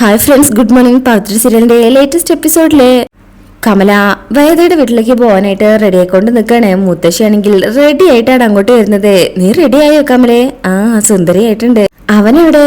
Hi friends good morning Pavithra സീരിയലിന്റെ latest എപ്പിസോഡിൽ കമല വേദയുടെ വീട്ടിലേക്ക് പോകാനായിട്ട് റെഡി ആയിക്കൊണ്ട് നിൽക്കണേ മുത്തശ്ശിയാണെങ്കിൽ റെഡി ആയിട്ടാണ് അങ്ങോട്ട് വരുന്നത്. നീ റെഡി ആയോ കമലെ? ആ സുന്ദരിയായിട്ടുണ്ട്. അവനെവിടെ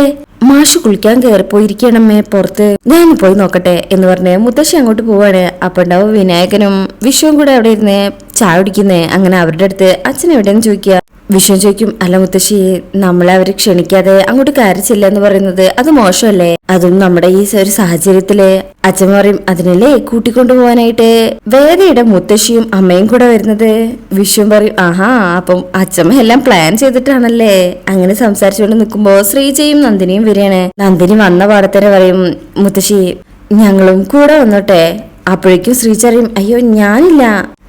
മാഷ് കുളിക്കാൻ കയറിപ്പോയിരിക്കണമേ പുറത്ത്. ഞാൻ പോയി നോക്കട്ടെ എന്ന് പറഞ്ഞ് മുത്തശ്ശി അങ്ങോട്ട് പോവാണ്. അപ്പൊ ഉണ്ടാവും വിനായകനും വിഷുവും കൂടെ അവിടെ ഇരുന്ന് ചായ കുടിക്കുന്നേ. അങ്ങനെ അവരുടെ അടുത്ത് അച്ഛൻ എവിടെയെന്ന് ചോദിക്കുക. വിഷം ചോദിക്കും അല്ല മുത്തശ്ശി നമ്മളെ അവർ ക്ഷണിക്കാതെ അങ്ങോട്ട് കയറിച്ചില്ല എന്ന് പറയുന്നത് അത് മോശമല്ലേ? അതും നമ്മുടെ ഈ ഒരു സാഹചര്യത്തിൽ. അച്ഛൻ പറയും അതിനല്ലേ കൂട്ടിക്കൊണ്ടു പോകാനായിട്ട് വേദയുടെ മുത്തശ്ശിയും അമ്മയും കൂടെ വരുന്നത്. വിഷ്ണു പറയും ആഹാ അപ്പം അച്ഛമ്മ എല്ലാം പ്ലാൻ ചെയ്തിട്ടാണല്ലേ? അങ്ങനെ സംസാരിച്ചുകൊണ്ട് നിൽക്കുമ്പോ ശ്രീജയും നന്ദിനിയും വരികയാണ്. നന്ദിനി വന്ന പാടത്തന്നെ പറയും മുത്തശ്ശി ഞങ്ങളും കൂടെ വന്നോട്ടെ. അപ്പോഴേക്കും ശ്രീജ പറയും അയ്യോ ഞാനില്ല.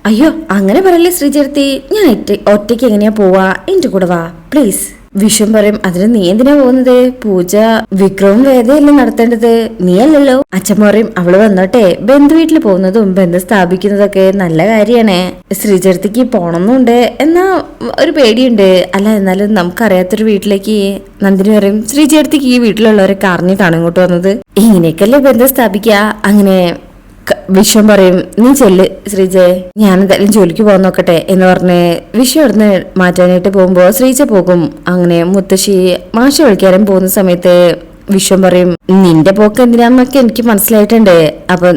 അയ്യോ അങ്ങനെ പറയല്ലേ ശ്രീചേർത്തി? ഞാൻ ഒറ്റ- ഒറ്റയ്ക്ക് എങ്ങനെയാ പോവാ? എന്റെ കൂടെ വാ പ്ലീസ് വിഷം പറയും അതിന് നീ എന്തിനാ പോകുന്നത്? പൂജ വിക്രവും വേദയല്ലേ നടത്തേണ്ടത്? നീ അല്ലല്ലോ. അച്ഛൻ പറയും അവൾ വന്നോട്ടെ ബന്ധു വീട്ടിൽ പോകുന്നതും ബന്ധം സ്ഥാപിക്കുന്നതൊക്കെ നല്ല കാര്യമാണ് ശ്രീചേർത്തിക്ക് പോണമെന്നുണ്ട് എന്നാ ഒരു പേടിയുണ്ട്. അല്ല എന്നാലും നമുക്കറിയാത്തൊരു വീട്ടിലേക്ക്. നന്ദിനി പറയും ശ്രീചേർത്തിക്ക് ഈ വീട്ടിലുള്ളവരൊക്കെ അറിഞ്ഞിട്ടാണ് ഇങ്ങോട്ട് വന്നത്. ഇങ്ങനെയൊക്കെയല്ലേ ബന്ധം സ്ഥാപിക്ക? അങ്ങനെ വിശ്വം പറയും നീ ചെല്ല് ശ്രീജയെ ഞാൻ എന്തായാലും ജോലിക്ക് പോകാൻ നോക്കട്ടെ എന്ന് പറഞ്ഞ് വിശ്വം അവിടുന്ന് മാറ്റാനായിട്ട് പോകുമ്പോ ശ്രീജ പോകും. അങ്ങനെ മുത്തശ്ശി മാഷ വിളിക്കാനും പോകുന്ന സമയത്ത് വിശ്വം പറയും നിന്റെ പോക്ക് എന്തിനാന്നൊക്കെ എനിക്ക് മനസ്സിലായിട്ടുണ്ട്. അപ്പൊ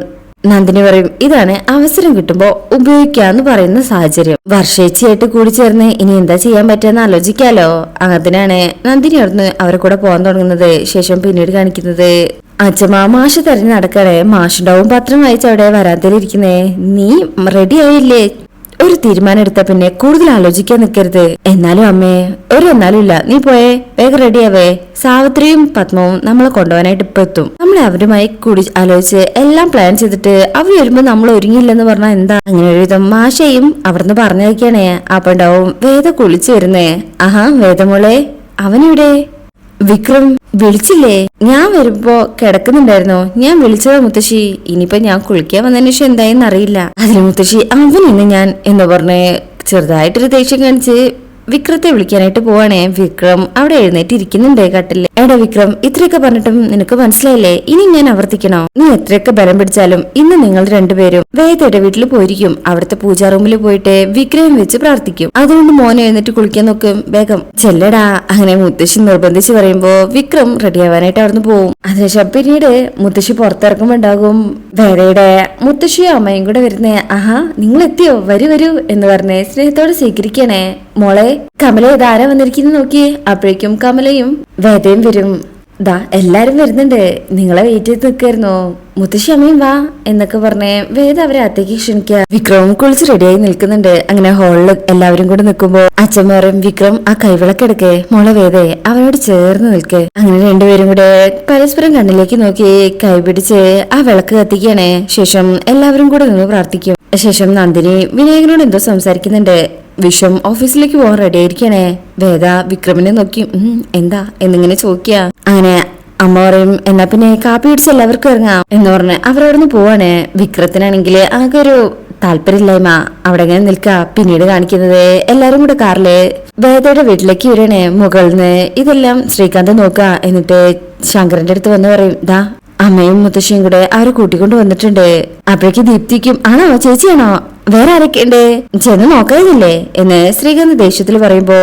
നന്ദിനി പറയും ഇതാണ് അവസരം കിട്ടുമ്പോ ഉപയോഗിക്കാന്ന് പറയുന്ന സാഹചര്യം. വർഷേച്ചയായിട്ട് കൂടി ചേർന്ന് ഇനി എന്താ ചെയ്യാൻ പറ്റുമെന്ന് ആലോചിക്കാലോ. അങ്ങനെയാണ് നന്ദിനി അവിടുന്ന് അവരെ കൂടെ പോകാൻ തുടങ്ങുന്നത്. ശേഷം പിന്നീട് കാണിക്കുന്നത് അച്ഛമ്മ മാഷ് തെരഞ്ഞു നടക്കണേ. മാഷുണ്ടാവും പത്രം വായിച്ചവിടെ വരാതിരിക്കുന്നേ നീ റെഡി ആയില്ലേ? ഒരു തീരുമാനം എടുത്ത പിന്നെ കൂടുതൽ ആലോചിക്കാൻ നിൽക്കരുത് എന്നാലും അമ്മേ ഒരു എന്നാലും ഇല്ല. നീ പോയേ വേഗം റെഡിയാവേ സാവിത്രിയും പത്മവും നമ്മളെ കൊണ്ടുപോകാനായിട്ട് ഇപ്പൊ എത്തും. നമ്മൾ അവരുമായി കൂടി ആലോചിച്ച് എല്ലാം പ്ലാൻ ചെയ്തിട്ട് അവർ വരുമ്പോ നമ്മൾ ഒരുങ്ങിയില്ലെന്ന് പറഞ്ഞാൽ എന്താ? അങ്ങനെ ഒരു വിധം മാഷയും അവിടുന്ന് പറഞ്ഞേക്കാണേ അപ്പൊ ഉണ്ടാവും വേദ കുളിച്ചു വരുന്നേ. ആഹാ വേദമോളെ അവനെവിടെ? വിക്രം വിളിച്ചില്ലേ? ഞാൻ വരുമ്പോ കിടക്കുന്നുണ്ടായിരുന്നോ. ഞാൻ വിളിച്ചതാ മുത്തശ്ശി. ഇനിയിപ്പോ ഞാൻ കുളിക്കാൻ വന്നതിന് ശേഷം എന്തായെന്ന് അറിയില്ല. അതിന് മുത്തശ്ശി അവൻ ഇന്ന് ഞാൻ എന്ന് പറഞ്ഞ് ചെറുതായിട്ടൊരു ദേഷ്യം കാണിച്ച് വിക്രത്തെ വിളിക്കാനായിട്ട് പോവാണേ. വിക്രം അവിടെ എഴുന്നേറ്റ് ഇരിക്കുന്നുണ്ട് കട്ടിൽ എടാ വിക്രം ഇത്രയൊക്കെ പറഞ്ഞിട്ടും നിനക്ക് മനസ്സിലായില്ലേ? ഇനി ഞാൻ ആവർത്തിക്കണോ? നീ എത്രയൊക്കെ ബലം പിടിച്ചാലും ഇന്ന് നിങ്ങൾ രണ്ടുപേരും വേദയുടെ വീട്ടിൽ പോയിരിക്കും. അവിടുത്തെ പൂജാ റൂമിൽ പോയിട്ട് വിഗ്രഹം വെച്ച് പ്രാർത്ഥിക്കും. അതുകൊണ്ട് മോനെ എഴുന്നേറ്റ് കുളിക്കാൻ നോക്കും. വേഗം ചെല്ലടാ. അങ്ങനെ മുത്തശ്ശി നിർബന്ധിച്ച് പറയുമ്പോ വിക്രം റെഡിയാവാനായിട്ട് അവിടുന്ന് പോവും. അതിനുശേഷം പിന്നീട് മുത്തശ്ശി പുറത്തിറക്കുമ്പോ ഉണ്ടാകും വേദയുടെ മുത്തശ്ശിയും അമ്മയും കൂടെ വരുന്നേ. ആഹാ നിങ്ങൾ എത്തിയോ വരൂ വരൂ എന്ന് പറഞ്ഞ് സ്നേഹത്തോടെ സ്വീകരിക്കണേ. മോളെ കമല ഇതാരാ വന്നിരിക്കുന്നു നോക്കിയേ. അപ്പോഴേക്കും കമലയും വേദയും വരും. ദാ എല്ലാരും വരുന്നുണ്ട്. നിങ്ങളെ വെയിറ്റ് ചെയ്ത് നിൽക്കായിരുന്നു. മുത്തശ്ശി അമ്മയും വാ എന്നൊക്കെ പറഞ്ഞ് വേദ അവരെ അത്തേക്ക് ക്ഷണിക്കുക വിക്രമും കുളിച്ച് റെഡിയായി നിൽക്കുന്നുണ്ട്. അങ്ങനെ ഹാളിൽ എല്ലാവരും കൂടെ നിൽക്കുമ്പോ അച്ഛൻ പറയും വിക്രം ആ കൈവിളക്കെടുക്കേ മോളെ വേദേ അവനോട് ചേർന്ന് നിൽക്കേ. അങ്ങനെ രണ്ടുപേരും കൂടെ പരസ്പരം കണ്ണിലേക്ക് നോക്കി കൈപിടിച്ച് ആ വിളക്ക് കത്തിക്കുകയാണ് ശേഷം എല്ലാവരും കൂടെ നിന്ന് പ്രാർത്ഥിക്കും. ശേഷം നന്ദിനി വിനായകനോട് എന്തോ സംസാരിക്കുന്നുണ്ട്. വിഷം ഓഫീസിലേക്ക് പോകാൻ റെഡി ആയിരിക്കണേ. വേദ വിക്രമിനെ നോക്കി എന്താ? എന്നിങ്ങനെ ചോദിക്കുക അങ്ങനെ അമ്മ പറയും എന്നാ പിന്നെ കാപ്പി അടിച്ച് എല്ലാവർക്കും ഇറങ്ങാം. എന്ന് പറഞ്ഞ് അവരവിടുന്ന് പോവാണ്. വിക്രത്തിനാണെങ്കിൽ ആകെ ഒരു താല്പര്യമില്ലായ്മ. അവിടെ ഇങ്ങനെ നിൽക്ക. പിന്നീട് കാണിക്കുന്നത് എല്ലാരും കൂടെ കാറിൽ. വേദയുടെ വീട്ടിലേക്ക് വരണേ മുകളിൽ നിന്ന് ഇതെല്ലാം ശ്രീകാന്ത് നോക്കുക എന്നിട്ട് ശങ്കരന്റെ അടുത്ത് വന്ന് പറയും ദാ അമ്മയും മുത്തശ്ശിയും കൂടെ അവരെ കൂട്ടിക്കൊണ്ട് വന്നിട്ടുണ്ട്. അപ്പോഴേക്ക് ദീപ്തിക്കും ആണോ ചേച്ചിയാണോ? വേറെ ആരൊക്കെയുണ്ട്? ചെന്ന് നോക്കാതില്ലേ? എന്ന് ശ്രീകാന്ത് ദേഷ്യത്തിൽ പറയുമ്പോ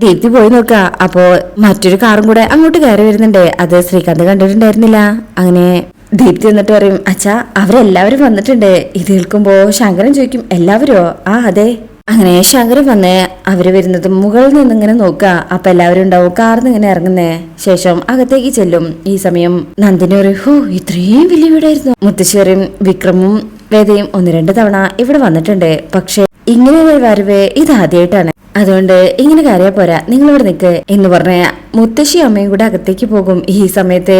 ദീപ്തി പോയി നോക്ക. അപ്പോ മറ്റൊരു കാറും കൂടെ അങ്ങോട്ട് കയറി വരുന്നുണ്ട്. അത് ശ്രീകാന്ത് കണ്ടിട്ടുണ്ടായിരുന്നില്ല. അങ്ങനെ ദീപ്തി എന്നിട്ട് പറയും അച്ഛാ അവരെല്ലാവരും വന്നിട്ടുണ്ട്. ഇത് കേൾക്കുമ്പോ ശങ്കരൻ ചോദിക്കും എല്ലാവരോ? ആ അതെ. അങ്ങനെ ശങ്കരൻ വന്ന് അവർ വരുന്നത് മുകളിൽ നിന്ന് ഇങ്ങനെ നോക്കുക അപ്പൊ എല്ലാവരും ഉണ്ടാവും കാർന്ന് ഇങ്ങനെ ഇറങ്ങുന്നേ. ശേഷം അകത്തേക്ക് ചെല്ലും. ഈ സമയം നന്ദിനി പറയും ഹോ ഇത്രയും വലിയ വീടായിരുന്നു. മുത്തശ്ശേരും വിക്രമും വേദയും ഒന്ന് രണ്ട് തവണ ഇവിടെ വന്നിട്ടുണ്ട്. പക്ഷേ ഇങ്ങനെ ഒരു വരവ് ഇത് ആദ്യമായിട്ടാണ് അതുകൊണ്ട് ഇങ്ങനെ കാര്യ പോരാ. നിങ്ങളിവിടെ നിൽക്ക് എന്ന് പറഞ്ഞ മുത്തശ്ശി അമ്മയും കൂടെ അകത്തേക്ക് പോകും. ഈ സമയത്ത്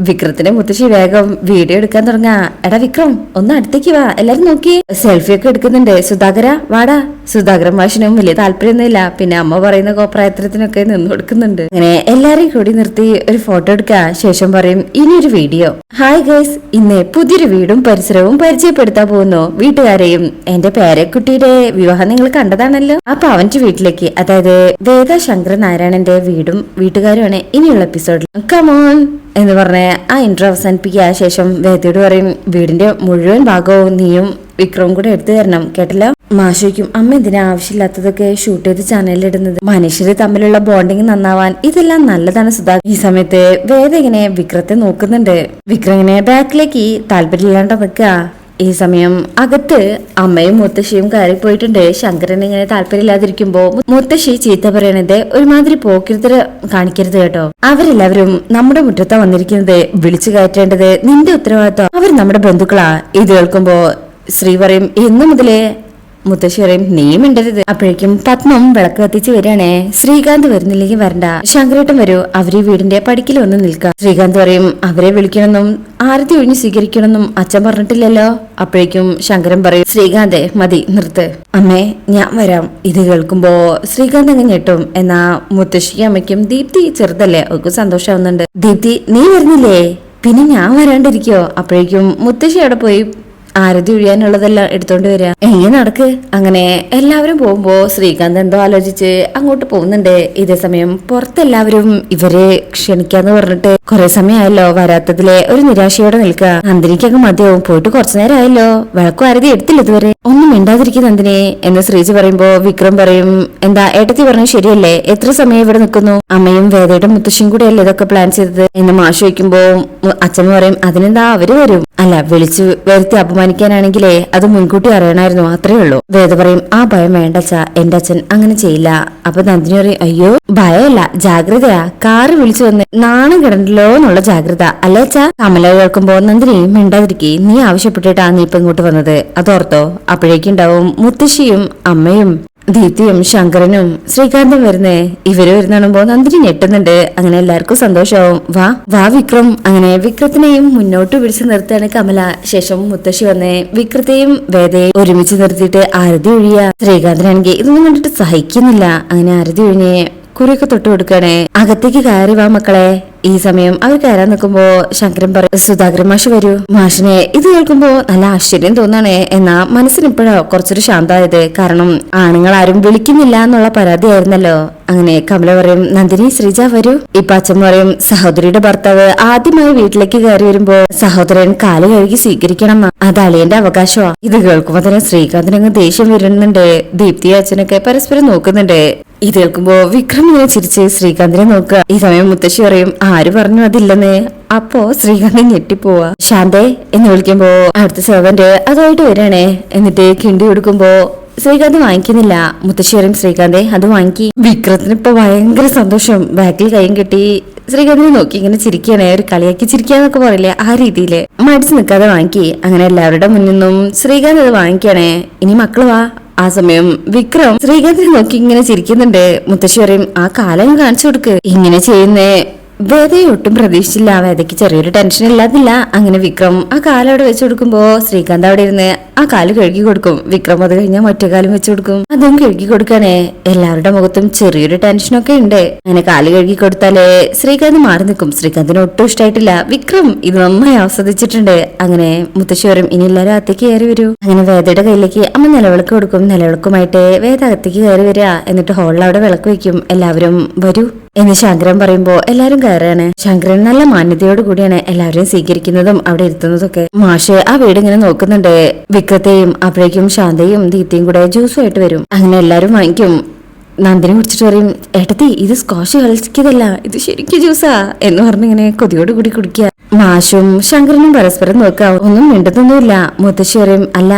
വിക്രത്തിന്റെ മുത്തശ്ശി വേഗം വീഡിയോ എടുക്കാൻ തുടങ്ങാ. എടാ വിക്രം ഒന്ന് അടുത്തേക്ക് വാ. എല്ലാരും നോക്കി. സെൽഫി ഒക്കെ എടുക്കുന്നുണ്ട്. സുധാകര വാടാ. സുധാകരൻ മാഷിനും വലിയ താല്പര്യമൊന്നുമില്ല. പിന്നെ അമ്മ പറയുന്ന കോപ്രായത്തിനൊക്കെ നിന്ന് കൊടുക്കുന്നുണ്ട്. അങ്ങനെ എല്ലാരെയും കൂടി നിർത്തി ഒരു ഫോട്ടോ എടുക്കുക ശേഷം പറയും ഇനി ഒരു വീഡിയോ. ഹായ് ഗൈസ് ഇന്ന് പുതിയൊരു വീടും പരിസരവും പരിചയപ്പെടുത്താൻ പോകുന്നു. വീട്ടുകാരെയും എന്റെ പേരക്കുട്ടിയുടെ വിവാഹം നിങ്ങൾ കണ്ടതാണല്ലോ. അപ്പൊ അവന്റെ വീട്ടിലേക്ക് അതായത് വേദ ശങ്കരൻ നാരായണന്റെ വീടും വീട്ടുകാരുമാണ് ഇനിയുള്ള എപ്പിസോഡിൽ കമോൺ എന്ന് പറഞ്ഞ് ആ ഇന്റർ അവസാനിപ്പിക്കുക. ശേഷം വേദയോട് പറയും വീടിന്റെ മുഴുവൻ ഭാഗവും നീയും വിക്രവും കൂടെ എടുത്തു തരണം. കേട്ടില്ല? മാഷയ്ക്കും അമ്മ എന്തിനാ ആവശ്യമില്ലാത്തതൊക്കെ ഷൂട്ട് ചെയ്ത് ചാനലിലിടുന്നത് മനുഷ്യര് തമ്മിലുള്ള ബോണ്ടിങ് നന്നാവാൻ ഇതെല്ലാം നല്ലതാണ് സുധാ. ഈ സമയത്ത് വേദ ഇങ്ങനെ വിക്രത്തെ നോക്കുന്നുണ്ട്. വിക്രം ഇങ്ങനെ ബാക്കിലേക്ക് താല്പര്യമില്ലാണ്ട് നിൽക്കുക ഈ സമയം അകത്ത് അമ്മയും മുത്തശ്ശിയും കയറി പോയിട്ടുണ്ട്. ശങ്കരൻ ഇങ്ങനെ താല്പര്യമില്ലാതിരിക്കുമ്പോ മുത്തശ്ശി ചീത്ത പറയണത് ഒരുമാതിരി പോക്കരുത് കാണിക്കരുത് കേട്ടോ. അവരെല്ലാവരും നമ്മുടെ മുറ്റത്താ വന്നിരിക്കുന്നത്. വിളിച്ചു കയറ്റേണ്ടത് നിന്റെ ഉത്തരവാദിത്വം അവർ നമ്മുടെ ബന്ധുക്കളാ. ഇത് കേൾക്കുമ്പോ ശ്രീ പറയും എന്നു മുതലേ മുത്തശ്ശി പറയും നീ മിണ്ടരുത്. അപ്പോഴേക്കും പത്മം വിളക്ക് കത്തിച്ച് വരികയാണേ. ശ്രീകാന്ത് വരുന്നില്ലെങ്കിൽ വരണ്ട. ശങ്കരേട്ടൻ വരൂ. അവർ വീടിന്റെ പടിക്കൽ ഒന്ന് നിൽക്കുക ശ്രീകാന്ത് പറയും അവരെ വിളിക്കണമെന്നും ആരതി ഒഴിഞ്ഞ് സ്വീകരിക്കണമെന്നും അച്ഛൻ പറഞ്ഞിട്ടില്ലല്ലോ. അപ്പോഴേക്കും ശങ്കരൻ പറയും ശ്രീകാന്തേ മതി നിർത്ത്. അമ്മേ ഞാൻ വരാം. ഇത് കേൾക്കുമ്പോ ശ്രീകാന്ത് അങ്ങ് ഞെട്ടും. എന്നാ മുത്തശ്ശിക്കും അമ്മയ്ക്കും ദീപ്തി ചെറുതല്ലേ? അവർക്ക് സന്തോഷമാവുന്നുണ്ട് ദീപ്തി നീ വരുന്നില്ലേ? പിന്നെ ഞാൻ വരാണ്ടിരിക്കോ? അപ്പോഴേക്കും മുത്തശ്ശി അവിടെ പോയി ആരതി ഒഴിയാനുള്ളതെല്ലാം എടുത്തോണ്ട് വരിക. എങ്ങനെ നടക്ക്. അങ്ങനെ എല്ലാവരും പോകുമ്പോ ശ്രീകാന്ത് എന്തോ ആലോചിച്ച് അങ്ങോട്ട് പോകുന്നുണ്ട്. ഇതേ സമയം പുറത്തെല്ലാവരും ഇവരെ ക്ഷണിക്കാന്ന് പറഞ്ഞിട്ട് കുറെ സമയമായല്ലോ വരാത്തതിലെ ഒരു നിരാശയോടെ നിൽക്കുക. നന്ദിനിക്കൊക്കെ മതിയാവും. പോയിട്ട് കുറച്ചു നേരമായല്ലോ. വഴക്കും ആരതി എടുത്തില്ല ഇതുവരെ. ഒന്നും മിണ്ടാതിരിക്കും നന്ദിനി എന്ന് ശ്രീജി പറയുമ്പോ വിക്രം പറയും എന്താ ഏട്ടത്തി പറഞ്ഞു ശരിയല്ലേ? എത്ര സമയം ഇവിടെ നിൽക്കുന്നു? അമ്മയും വേദയുടെ മുത്തശ്ശിയും കൂടെ അല്ലേ ഇതൊക്കെ പ്ലാൻ ചെയ്തത്? എന്ന് മാഷ് വയ്ക്കുമ്പോ അച്ഛൻ പറയും അതിനെന്താ അവർ വരും? അല്ല വിളിച്ചു വരുത്തി അപമാനിക്കാനാണെങ്കിലേ അത് മുൻകൂട്ടി അറിയണമായിരുന്നു അത്രേ ഉള്ളൂ. വേദ പറയും ആ ഭയം വേണ്ട എന്റെ അച്ഛൻ അങ്ങനെ ചെയ്യില്ല. അപ്പൊ നന്ദിനി പറയും അയ്യോ ഭയമല്ല ജാഗ്രതയാ. കാറ് വിളിച്ചു വന്ന് നാണം കിടണ്ടല്ലോ എന്നുള്ള ജാഗ്രത. അല്ലേ അച്ഛാ? കമല കേൾക്കുമ്പോ നന്ദിനി മിണ്ടാതിരിക്കെ നീ ആവശ്യപ്പെട്ടിട്ടാ നീ ഇപ്പൊ ഇങ്ങോട്ട് വന്നത്. അതോർത്തോ? അപ്പോഴേക്കുണ്ടാവും മുത്തശ്ശിയും അമ്മയും. ദീപ്തിയും ശങ്കരനും ശ്രീകാന്തും വരുന്നേ. ഇവർ വരുന്നാണുമ്പോ നന്ദിനി ഞെട്ടുന്നുണ്ട്. അങ്ങനെ എല്ലാവർക്കും സന്തോഷമാവും വാ വാ വിക്രം. അങ്ങനെ വിക്രത്തിനെയും മുന്നോട്ട് പിടിച്ചു നിർത്തുകയാണ് കമല. ശേഷം മുത്തശ്ശി വന്നേ. വിക്രത്തെയും വേദയെ ഒരുമിച്ച് നിർത്തിയിട്ട് ആരതി ഒഴിയ. ശ്രീകാന്തിനാണെങ്കിൽ ഇതൊന്നും കണ്ടിട്ട് സഹിക്കുന്നില്ല. അങ്ങനെ ആരതി ഒഴിഞ്ഞേ കുറിയൊക്കെ തൊട്ട് കൊടുക്കണേ അകത്തേക്ക് കയറി വാ മക്കളെ. ഈ സമയം അവർ കയറാൻ നിൽക്കുമ്പോ ശങ്കരൻ പറയും സുധാകരൻ മാഷ് വരൂ. മാഷിനെ ഇത് കേൾക്കുമ്പോ നല്ല ആശ്ചര്യം തോന്നണേ. എന്നാ മനസ്സിന് ഇപ്പോഴോ കുറച്ചൊരു ശാന്തമായത് കാരണം ആണുങ്ങൾ ആരും വിളിക്കുന്നില്ല എന്നുള്ള പരാതിയായിരുന്നല്ലോ അങ്ങനെ കമല പറയും നന്ദിനി ശ്രീജ വരൂ. ഇപ്പൊ അച്ഛൻ പറയും സഹോദരിയുടെ ഭർത്താവ് ആദ്യമായി വീട്ടിലേക്ക് കയറി വരുമ്പോ സഹോദരൻ കാൽ കഴുകി സ്വീകരിക്കണം അത് അളിയന്റെ അവകാശമാ ഇത് കേൾക്കുമ്പോ തന്നെ ശ്രീകാന്തിനങ്ങ് ദേഷ്യം വരുന്നുണ്ട്. ദീപ്തി അച്ഛനൊക്കെ പരസ്പരം നോക്കുന്നുണ്ട്. ഇത് കേൾക്കുമ്പോ വിക്രം ഇങ്ങനെ ചിരിച്ച് ശ്രീകാന്തിനെ നോക്കുക. ഈ സമയം മുത്തശ്ശി പറയും ആര് പറഞ്ഞു അതില്ലെന്ന്? അപ്പോ ശ്രീകാന്ത് ഞെട്ടിപ്പോവാ. ശാന്തേ എന്ന് വിളിക്കുമ്പോ അടുത്ത സെർവന്റ് അതായിട്ട് വരണേ എന്നിട്ട് കിണ്ടി കൊടുക്കുമ്പോ ശ്രീകാന്ത് വാങ്ങിക്കുന്നില്ല. മുത്തശ്ശി പറയും ശ്രീകാന്തെ അത് വാങ്ങിക്കി. വിക്രത്തിന് ഇപ്പൊ ഭയങ്കര സന്തോഷം. ബാക്കിൽ കൈയും കെട്ടി ശ്രീകാന്തിനെ നോക്കി ഇങ്ങനെ ചിരിക്കണേ ഒരു കളിയാക്കി ചിരിക്കാന്നൊക്കെ പറയില്ലേ ആ രീതിയിൽ. മടിച്ചു നിൽക്കാതെ വാങ്ങിക്കി. അങ്ങനെ എല്ലാവരുടെ മുന്നിൽ നിന്നും ശ്രീകാന്ത് അത് വാങ്ങിക്കണേ ഇനി മക്കൾ വാ ആ സമയം വിക്രം ശ്രീകാന്തിനെ നോക്കി ഇങ്ങനെ ചിരിക്കുന്നുണ്ട്. മുത്തശ്ശി പറയും ആ കാലം കാണിച്ചു കൊടുക്ക്. ഇങ്ങനെ ചെയ്യുന്നേ വേദയെ ഒട്ടും പ്രതീക്ഷിച്ചില്ല വേദയ്ക്ക് ചെറിയൊരു ടെൻഷൻ ഇല്ലാതില്ല. അങ്ങനെ വിക്രം ആ കാലം അവിടെ വെച്ചു കൊടുക്കുമ്പോ ശ്രീകാന്ത് അവിടെ ഇരുന്ന് ആ കാൽ കഴുകി കൊടുക്കും. വിക്രം അത് കഴിഞ്ഞാൽ മറ്റേ വെച്ച് കൊടുക്കും. അതും കഴുകി കൊടുക്കാനേ എല്ലാവരുടെ മുഖത്തും ചെറിയൊരു ടെൻഷനൊക്കെ ഉണ്ട്. അങ്ങനെ കാൽ കഴുകി കൊടുത്താലേ ശ്രീകാന്ത് മാറി നിൽക്കും. ശ്രീകാന്തിന് ഒട്ടും ഇഷ്ടമായിട്ടില്ല വിക്രം ഇത് നന്നായി ആസ്വദിച്ചിട്ടുണ്ട്. അങ്ങനെ മുത്തശ്ശിവരും ഇനി എല്ലാവരും അകത്തേക്ക് കയറി വരൂ. അങ്ങനെ വേദയുടെ കയ്യിലേക്ക് അമ്മ നിലവിളക്ക് കൊടുക്കും. നിലവിളക്കുമായിട്ട് വേദ അകത്തേക്ക് കയറി വരിക എന്നിട്ട് ഹോളിൽ അവിടെ വിളക്ക് വെക്കും എല്ലാവരും വരൂ എന്ന് ശങ്കരൻ പറയുമ്പോ എല്ലാരും കയറാണ് ശങ്കരൻ നല്ല മാന്യതയോട് കൂടിയാണ് എല്ലാവരെയും സ്വീകരിക്കുന്നതും അവിടെ ഇരുത്തുന്നതൊക്കെ. മാഷ് ആ വീട് ഇങ്ങനെ നോക്കുന്നുണ്ട്. വിക്രത്തെയും അപ്പോഴേക്കും ശാന്തയും ദീപ്തിയും കൂടെ ജ്യൂസുമായിട്ട് വരും. അങ്ങനെ എല്ലാരും വാങ്ങിക്കും. നന്ദിനെ കുടിച്ചിട്ട് പറയും ഏട്ടത്തി ഇത് സ്കോഷ് കളിച്ചതല്ല. ഇത് ശരിക്കും ജ്യൂസാ. എന്ന് പറഞ്ഞിങ്ങനെ കൊതിയോട് കൂടി കുടിക്കുക. മാഷും ശങ്കരനും പരസ്പരം നോക്കാം ഒന്നും മിണ്ടുന്നൊന്നുമില്ല മുത്തശ്ശി അല്ല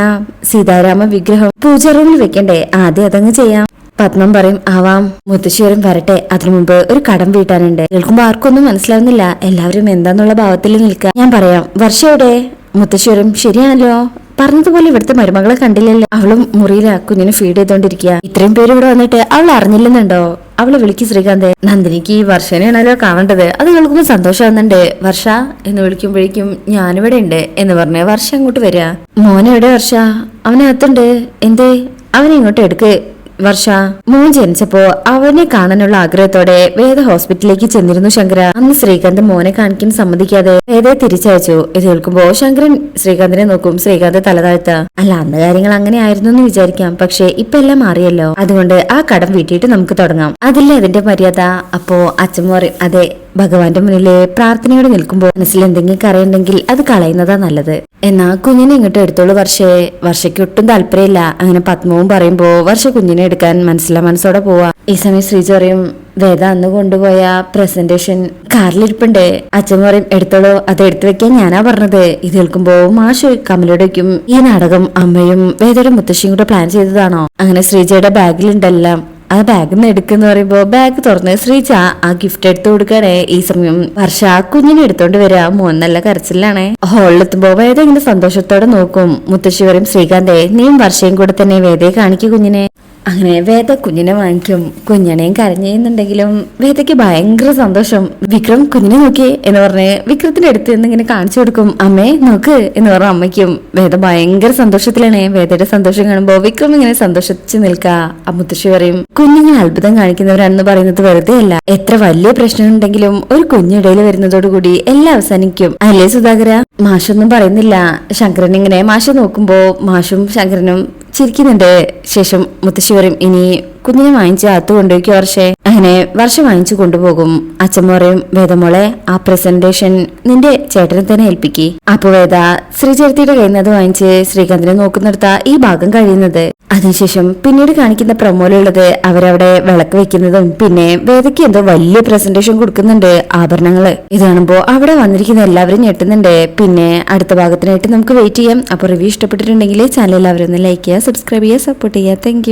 സീതാരാമ വിഗ്രഹം പൂജ റൂമിൽ വെക്കണ്ടേ. ആദ്യം അതങ്ങ് ചെയ്യാം. പത്മം പറയും ആവാം മുത്തശ്ശി വരും വരട്ടെ. അതിനു മുമ്പ് ഒരു കടം വീട്ടാനുണ്ട്. കേൾക്കുമ്പോ ആർക്കൊന്നും മനസ്സിലാവുന്നില്ല. എല്ലാവരും എന്താന്നുള്ള ഭാവത്തിൽ നിൽക്കുക. ഞാൻ പറയാം വർഷയുടെ മുത്തശ്ശി വരും ശരിയാണല്ലോ. പറഞ്ഞതുപോലെ ഇവിടുത്തെ മരുമകളെ കണ്ടില്ലല്ലോ. അവളും മുറിയിലെ കുഞ്ഞിനെ ഫീഡ് ചെയ്തോണ്ടിരിക്കുക ഇത്രയും പേര് ഇവിടെ വന്നിട്ട് അവൾ അറിഞ്ഞില്ലെന്നുണ്ടോ? അവളെ വിളിക്ക് ശ്രീകാന്ത്. നന്ദിനിക്ക് ഈ വർഷനെയാണല്ലോ കാണേണ്ടത്. അത് കേൾക്കുമ്പോൾ സന്തോഷമാവുന്നുണ്ട്. വർഷ എന്ന് വിളിക്കുമ്പോഴേക്കും ഞാനിവിടെ ഉണ്ട് എന്ന് പറഞ്ഞ് വർഷ അങ്ങോട്ട് വരിക മോനെവിടെ വർഷ? അവനകത്തുണ്ട്. എന്തേ? അവനെ ഇങ്ങോട്ട് എടുക്ക്. വർഷ മോൻ ജനിച്ചപ്പോ അവനെ കാണാനുള്ള ആഗ്രഹത്തോടെ വേദ ഹോസ്പിറ്റലിലേക്ക് ചെന്നിരുന്നു ശങ്കര. അന്ന് ശ്രീകാന്ത് മോനെ കാണിക്കാൻ സമ്മതിക്കാതെ വേദയെ തിരിച്ചയച്ചു. ഇത് കേൾക്കുമ്പോ ശങ്കരൻ ശ്രീകാന്തിനെ നോക്കും ശ്രീകാന്ത് തലതാഴ്ത്ത അല്ല അന്ന് കാര്യങ്ങൾ അങ്ങനെ ആയിരുന്നു എന്ന് വിചാരിക്കാം പക്ഷെ ഇപ്പൊ എല്ലാം മാറിയല്ലോ. അതുകൊണ്ട് ആ കടം വീട്ടിയിട്ട് നമുക്ക് തുടങ്ങാം. അതില്ലേ അതിന്റെ മര്യാദ? അപ്പോ അച്ഛൻ പറയും അതെ ഭഗവാന്റെ മുന്നിലെ പ്രാർത്ഥനയോടെ നിൽക്കുമ്പോൾ മനസ്സിൽ എന്തെങ്കിലും കറിയുണ്ടെങ്കിൽ അത് കളയുന്നതാ നല്ലത്. എന്നാ കുഞ്ഞിനെ ഇങ്ങോട്ട് എടുത്തോളൂ വർഷേ. വർഷയ്ക്ക് ഒട്ടും താല്പര്യമില്ല. അങ്ങനെ പത്മവും പറയുമ്പോ വർഷ കുഞ്ഞിനെ എടുക്കാൻ മനസ്സിലാ മനസ്സോടെ പോവാ. ഈ സമയം ശ്രീജ പറയും വേദ അന്ന് കൊണ്ടുപോയ പ്രസന്റേഷൻ കാറിലിരിപ്പുണ്ട്. അച്ഛൻ പറയും എടുത്തോളൂ അത് എടുത്തു വെക്കാൻ ഞാനാ പറഞ്ഞത്. ഇത് കേൾക്കുമ്പോ മാഷ് കമലോടേക്കും ഈ നാടകം അമ്മയും വേദയുടെ മുത്തശ്ശിയും കൂടെ പ്ലാൻ ചെയ്തതാണോ? അങ്ങനെ ശ്രീജയുടെ ബാഗിലുണ്ടെല്ലാം ആ ബാഗ് നിന്ന് എടുക്കുന്ന പറയുമ്പോ ബാഗ് തുറന്ന് ശ്രീജ ആ ഗിഫ്റ്റ് എടുത്തു കൊടുക്കണേ. ഈ സമയം വർഷ ആ കുഞ്ഞിനെ എടുത്തോണ്ട് വരാ. മോൻ നല്ല കരച്ചിലാണ്. ഹോളിലെത്തുമ്പോ വേദ ഇങ്ങനെ സന്തോഷത്തോടെ നോക്കും. മുത്തശ്ശി പറയും ശ്രീകാന്തേ നീയും വർഷയും കൂടെ തന്നെ വേദയെ കാണിക്കൂ കുഞ്ഞിനെ. അങ്ങനെ വേദ കുഞ്ഞിനെ വാങ്ങിക്കും. കുഞ്ഞിനെയും കരഞ്ഞെയ്യുന്നുണ്ടെങ്കിലും വേദയ്ക്ക് ഭയങ്കര സന്തോഷം. വിക്രം കുഞ്ഞിനെ നോക്കി എന്ന് പറഞ്ഞ് വിക്രത്തിന്റെ അടുത്ത് നിന്ന് ഇങ്ങനെ കാണിച്ചു കൊടുക്കും. അമ്മേ നോക്ക് എന്ന് പറഞ്ഞ അമ്മയ്ക്കും. വേദ ഭയങ്കര സന്തോഷത്തിലാണ്. വേദയുടെ സന്തോഷം കാണുമ്പോ വിക്രം ഇങ്ങനെ സന്തോഷിച്ച് നിൽക്ക. ആ മുത്തശ്ശി പറയും കുഞ്ഞിങ്ങനെ അത്ഭുതം കാണിക്കുന്നവരാണെന്ന് പറയുന്നത് വെറുതെ അല്ല. എത്ര വലിയ പ്രശ്നം ഉണ്ടെങ്കിലും ഒരു കുഞ്ഞിടയിൽ വരുന്നതോടുകൂടി എല്ലാം അവസാനിക്കും. അല്ലേ സുധാകര? മാഷൊന്നും പറയുന്നില്ല. ശങ്കരൻ ഇങ്ങനെ മാഷ നോക്കുമ്പോ മാഷും ശങ്കരനും ചിരിക്കുന്നുണ്ട് ശേഷം മുത്തശ്ശി പറയും ഇനി കുഞ്ഞിനെ വാങ്ങിച്ച് അകത്ത് കൊണ്ടുപോയിക്കോ വർഷേ? അങ്ങനെ വർഷം വാങ്ങിച്ചു കൊണ്ടുപോകും. അച്ഛൻ പറയും വേദമോളെ ആ പ്രസന്റേഷൻ നിന്റെ ചേട്ടനെ തന്നെ ഏൽപ്പിക്കി. അപ്പൊ വേദ ശ്രീചേർത്തിയുടെ കയ്യിൽ നിന്ന് അത് വാങ്ങിച്ച് ശ്രീകാന്തിനെ നോക്കുന്നിടത്ത ഈ ഭാഗം കഴിയുന്നത്. അതിനുശേഷം പിന്നീട് കാണിക്കുന്ന പ്രമോലുള്ളത് അവരവിടെ വിളക്ക് വെക്കുന്നതും പിന്നെ വേദയ്ക്ക് എന്തോ വലിയ പ്രസന്റേഷൻ കൊടുക്കുന്നുണ്ട് ആഭരണങ്ങൾ. ഇത് കാണുമ്പോ അവിടെ വന്നിരിക്കുന്ന എല്ലാവരും ഞെട്ടുന്നുണ്ട്. പിന്നെ അടുത്ത ഭാഗത്തിനായിട്ട് നമുക്ക് വെയിറ്റ് ചെയ്യാം. അപ്പൊ റിവ്യൂ ഇഷ്ടപ്പെട്ടിട്ടുണ്ടെങ്കിൽ ചാനൽ എല്ലാവരും ഒന്ന് ലൈക്ക് ചെയ്യുക സബ്സ്ക്രൈബ് ചെയ്യുക സപ്പോർട്ട് ചെയ്യുക. താങ്ക്